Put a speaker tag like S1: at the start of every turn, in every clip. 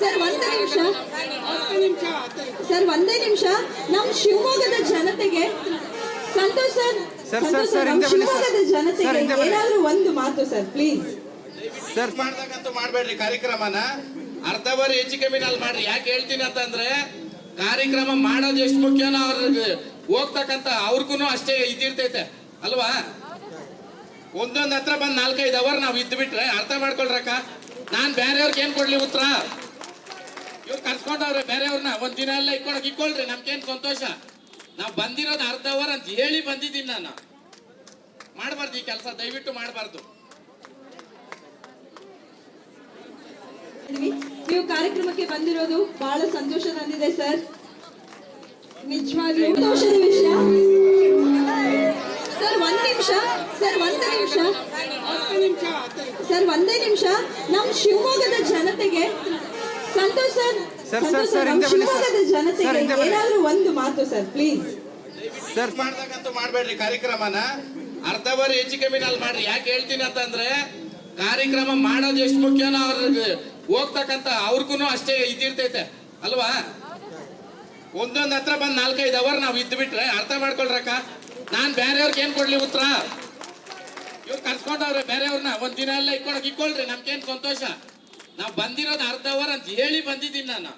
S1: Sir ಒಂದೇ ನಿಮಿಷ. Sir
S2: ಒಂದೇ
S1: ನಿಮಿಷ.
S2: ನಮ್ಮ
S1: ಶಿವಮೊಗ್ಗದ ಜನತೆಗೆ
S2: ಸಂತೋಷ ಸರ್ ಸರ್
S1: ಶಿವಮೊಗ್ಗದ ಜನತೆಗೆ ಏನಾದ್ರೂ ಒಂದು ಮಾತು ಸರ್ ಪ್ಲೀಸ್.
S2: ಸರ್
S3: ಮಾಡ್ದಾಗಂತೂ ಕಾರ್ಯಕ್ರಮನ. ಅರ್ಧ ಬಾರಿ ಹೆಚ್ಚು ಕಮ್ಮಿ ಅಲ್ಲಿ ಮಾಡ್ರಿ. ಯಾಕೆ ಹೇಳ್ತೀನಿ ಅಂತಂದ್ರೆ ಕಾರ್ಯಕ್ರಮ ಮಾಡೋದು ಎಷ್ಟು ಮುಖ್ಯನೋ ಅವ್ರ ಹೋಗ್ತಕ್ಕಂತ ಅವ್ರಿಗೂ ಅಷ್ಟೇ ಇದ್ದಿರ್ತೈತೆ ಅಲ್ವಾ? ಒಂದೊಂದ್ ಹತ್ರ ಬಂದು ನಾಲ್ಕೈದು ಅವರ್ ನಾವು ಇದ್ದು ಬಿಟ್ರೆ ಅರ್ಥ ಮಾಡ್ಕೊಳ್ರಕ್ಕ? ನಾನ್ ಬೇರೆಯವ್ರಿಗೆ ಏನ್ ಕೊಡ್ಲಿ ಉತ್ತರ ಇವ್ರು ಕರ್ಸ್ಕೊಂಡವ್ರೆ ಬೇರೆಯವ್ರನ್ನ ಒಂದ್ ದಿನ ಎಲ್ಲ ಇಕ್ಕೊಳಕ್ ಇಕ್ಕೊಳ್ರಿ ನಮ್ಗೇನ್ ಸಂತೋಷ? ನಾವ್ ಬಂದಿರೋದು ಅರ್ಧ ಅವರ್ ಅಂತ ಹೇಳಿ ಬಂದಿದ್ದೀನಿ ನಾನು. ಮಾಡಬಾರ್ದು ಈ ಕೆಲಸ ದಯವಿಟ್ಟು ಮಾಡಬಾರ್ದು.
S1: ನೀವು ಕಾರ್ಯಕ್ರಮಕ್ಕೆ ಬಂದಿರೋದು ಬಹಳ ಸಂತೋಷ ತಂದಿದೆ ಸರ್. ನಿಜವಾಗ್ಲೂ ಸಂತೋಷದ ವಿಷಯ. ಸರ್ ಒಂದ್ ನಿಮಿಷ ಸರ್ ಒಂದೇ ನಿಮಿಷ. ಸರ್ ಒಂದೇ ನಿಮಿಷ. ಶಿವಮೊಗ್ಗದ ಜನತೆಗೆ Santosh sir
S2: sir,
S1: Santosh
S2: sir.
S1: ಶಿವಮೊಗ್ಗದ ಜನತೆಗೆ ಏನಾದ್ರೂ ಒಂದು ಮಾತು ಸರ್ ಪ್ಲೀಸ್
S2: ಸರ್
S3: ಮಾಡ್ದಾಗಂತೂ ಮಾಡ್ಬೇಡ್ರಿ ಕಾರ್ಯಕ್ರಮನ. ಅರ್ಧ ಬಾರಿ ಹೆಚ್ಚು ಕಮ್ಮಿನಲ್ಲಿ ಮಾಡ್ರಿ. ಯಾಕೆ ಹೇಳ್ತೀನಿ ಅಂತಂದ್ರೆ ಕಾರ್ಯಕ್ರಮ ಮಾಡೋದು ಎಷ್ಟು ಮುಖ್ಯನೋ ಅವ್ರಿಗೆ ಹೋಗ್ತಕ್ಕಂತ ಅವ್ರಿಗೂ ಅಷ್ಟೇ ಇದಿರ್ತೈತೆ ಅಲ್ವಾ? ಒಂದೊಂದ್ ಹತ್ರ ಬಂದ್ ನಾಲ್ಕೈದು ಅವರ್ ನಾವ್ ಇದ್ದು ಬಿಟ್ರೆ ಅರ್ಥ ಮಾಡ್ಕೊಳ್ರಕ್ಕ? ನಾನ್ ಬೇರೆಯವ್ರಿಗೆ ಏನ್ ಕೊಡ್ಲಿ ಉತ್ತರ? ಇವ್ರು ಕರ್ಸ್ಕೊಂಡವ್ರೆ ಬೇರೆಯವ್ರನ್ನ ಒಂದ್ ದಿನ ಎಲ್ಲ ಇಕ್ಕೊಳಕ್ ಇಕ್ಕೊಳ್ರಿ ನಮ್ಗೇನ್ ಸಂತೋಷ? ನಾವ್ ಬಂದಿರೋದು ಅರ್ಧ ಅವರ್ ಅಂತ ಹೇಳಿ ಬಂದಿದ್ದೀನಿ ನಾನು.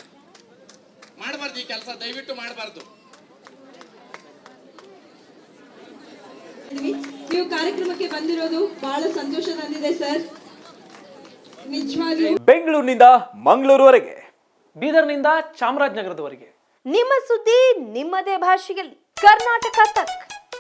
S3: ಮಾಡಬಾರ್ದು ಈ ಕೆಲಸ ದಯವಿಟ್ಟು ಮಾಡಬಾರ್ದು.
S1: ನೀವು ಕಾರ್ಯಕ್ರಮಕ್ಕೆ ಬಂದಿರೋದು ಬಹಳ ಸಂತೋಷ ತಂದಿದೆ ಸರ್. ನಿಜವಾಗ್ಲೂ.
S4: ಬೆಂಗಳೂರಿನಿಂದ ಮಂಗಳೂರುವರೆಗೆ ಬೀದರ್ನಿಂದ ಚಾಮರಾಜನಗರದವರೆಗೆ.
S5: ನಿಮ್ಮ ಸುದ್ದಿ ನಿಮ್ಮದೇ ಭಾಷೆಯಲ್ಲಿ. ಕರ್ನಾಟಕ ತಕ್.